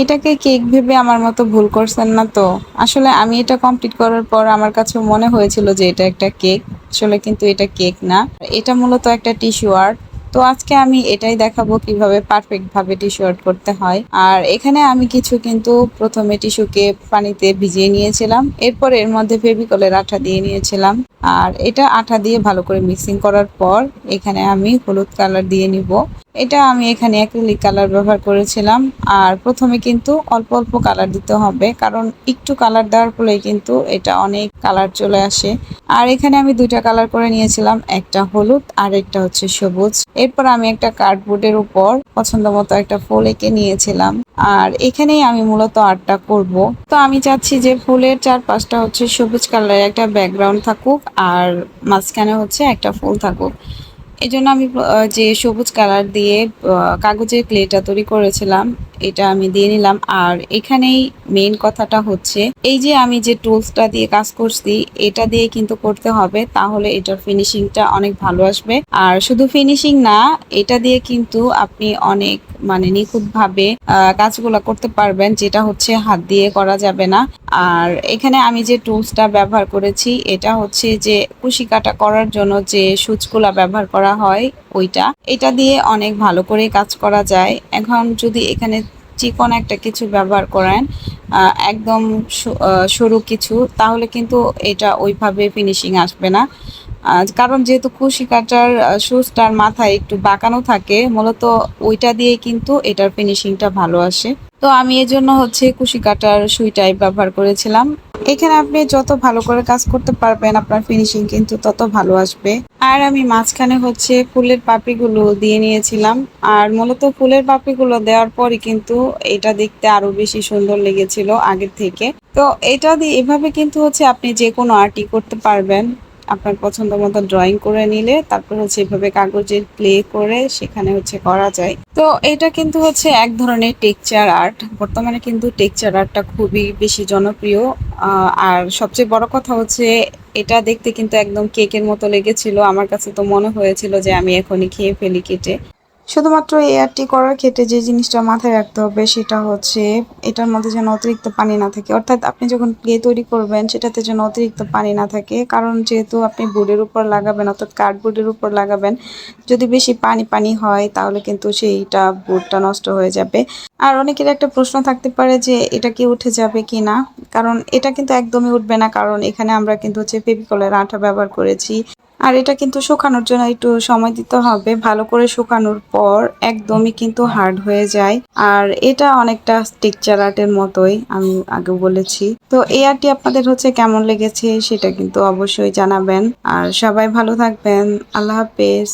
এটাকে কেক ভেবে আমার মতো ভুল করছেন না তো। আসলে আমি এটা কমপ্লিট করার পর আমার কাছে মনে হয়েছিল যে এটা একটা কেক। আসলে কিন্তু এটা কেক না। এটা মূলত একটা টিস্যু আর্ট। তো আজকে আমি এটাই দেখাবো কীভাবে পারফেক্ট ভাবে টিস্যু আর্ট করতে হয়। আর এখানে আমি কিছু কিন্তু প্রথমে টিস্যুকে পানিতে ভিজিয়ে নিয়েছিলাম। এরপর এর মধ্যে ফেভিকলের আঠা দিয়ে নিয়েছিলাম। আর এটা আঠা দিয়ে ভালো করে মিক্সিং করার পর এখানে আমি হলুদ কালার দিয়ে নিব। এটা আমি এখানে অ্যাক্রিলিক কালার ব্যবহার করেছিলাম। আর প্রথমে কিন্তু অল্প অল্প কালার দিতে হবে, কারণ একটু কালার দেওয়ার ফলে কিন্তু এটা অনেক কালার চলে আসে। আর এখানে আমি দুইটা কালার করে নিয়েছিলাম, একটা হলুদ আর একটা হচ্ছে সবুজ। এরপর আমি একটা কার্ডবোর্ডের উপর পছন্দ মতো একটা ফুল এঁকে নিয়েছিলাম। আর এখানেই আমি মূলত আর্টটা করব। তো আমি চাচ্ছি যে ফুলের চারপাশটা হচ্ছে সবুজ কালারের একটা ব্যাকগ্রাউন্ড থাকুক আর মাঝখানে হচ্ছে একটা ফুল থাকুক। এই জন্য আমি যে সবুজ কালার দিয়ে কাগজের ক্লেটা তৈরি করেছিলাম এটা আমি দিয়ে নিলাম। আর এখানেই মেন কথাটা হচ্ছে, এই যে আমি যে টুলসটা দিয়ে কাজ করছি, এটা দিয়ে কিন্তু করতে হবে, তাহলে এটার ফিনিশিংটা অনেক ভালো আসবে। আর শুধু ফিনিশিং না, এটা দিয়ে কিন্তু আপনি অনেক মানে নিখুঁতভাবে কাজগুলো করতে পারবেন, যেটা হচ্ছে হাত দিয়ে করা যাবে না। আর এখানে আমি যে টুলসটা ব্যবহার করেছি, এটা হচ্ছে যে কুশি কাটা করার জন্য যে সুচগুলা ব্যবহার করা হয়, ওইটা। এটা দিয়ে অনেক ভালো করে কাজ করা যায়। এখন যদি এখানে চিকন একটা কিছু ব্যবহার করেন একদম সরু কিছু, তাহলে কিন্তু এটা ওইভাবে ফিনিশিং আসবে না। কারণ যেহেতু কুশি কাটার সুচটার মাথায় একটু বাঁকানো থাকে, মূলত ওইটা দিয়ে কিন্তু এটার ফিনিশিংটা ভালো আসে। তো আমি এর জন্য হচ্ছে কুশি কাটার সুইটাই ব্যবহার করেছিলাম। এখানে আপনি যত ভালো করে কাজ করতে পারবেন আপনার ফিনিশিং কিন্তু তত ভালো আসবে। আর আমি মাঝখানে হচ্ছে ফুলের পাপড়িগুলো দিয়ে নিয়েছিলাম। আর মূলত ফুলের পাপড়িগুলো দেওয়ার পরে কিন্তু এটা দেখতে আরও বেশি সুন্দর লেগেছিল আগের থেকে। তো এটা দিয়ে এভাবে কিন্তু হচ্ছে আপনি যে কোনো আর্টই করতে পারবেন। আপনার পছন্দ মতো ড্রয়িং করে নিলে, তারপর হচ্ছে এভাবে কাগজের প্লে করে সেখানে হচ্ছে করা যায়। তো এটা কিন্তু হচ্ছে এক ধরনের টেকচার আর্ট বর্তমানে কিন্তু টেকচার আর্টটা খুবই বেশি জনপ্রিয়। আর সবচেয়ে বড় কথা হচ্ছে, এটা দেখতে কিন্তু একদম কেকের মতো লেগেছিল। আমার কাছে তো মনে হয়েছিল যে আমি এখনই খেয়ে ফেলি কেটে। শুধুমাত্র এই আর্টটি করার ক্ষেত্রে যে জিনিসটা মাথায় রাখতে হবে সেটা হচ্ছে এটার মধ্যে যেন অতিরিক্ত পানি না থাকে। অর্থাৎ আপনি যখন ক্লে তৈরি করবেন সেটাতে যেন অতিরিক্ত পানি না থাকে। কারণ যেহেতু আপনি বোর্ডের উপর লাগাবেন, অর্থাৎ কার্ডবোর্ডের উপর লাগাবেন, যদি বেশি পানি পানি হয় তাহলে কিন্তু সেইটা বোর্ডটা নষ্ট হয়ে যাবে। আর অনেকের একটা প্রশ্ন থাকতে পারে যে এটা কি উঠে যাবে কি না কারণ এটা কিন্তু একদমই উঠবে না, কারণ এখানে আমরা কিন্তু হচ্ছে ফেভিকলের আঠা ব্যবহার করেছি। আর এটা কিন্তু শুকানোর জন্য একটু সময় দিতে হবে। ভালো করে শুকানোর পর একদমই কিন্তু হার্ড হয়ে যায়। আর এটা অনেকটা টেক্সচার আর্টের মতোই আমি আগে বলেছি। তো এই আর্টটি আপনাদের হচ্ছে কেমন লেগেছে সেটা কিন্তু অবশ্যই জানাবেন। আর সবাই ভালো থাকবেন। আল্লাহ হাফেজ।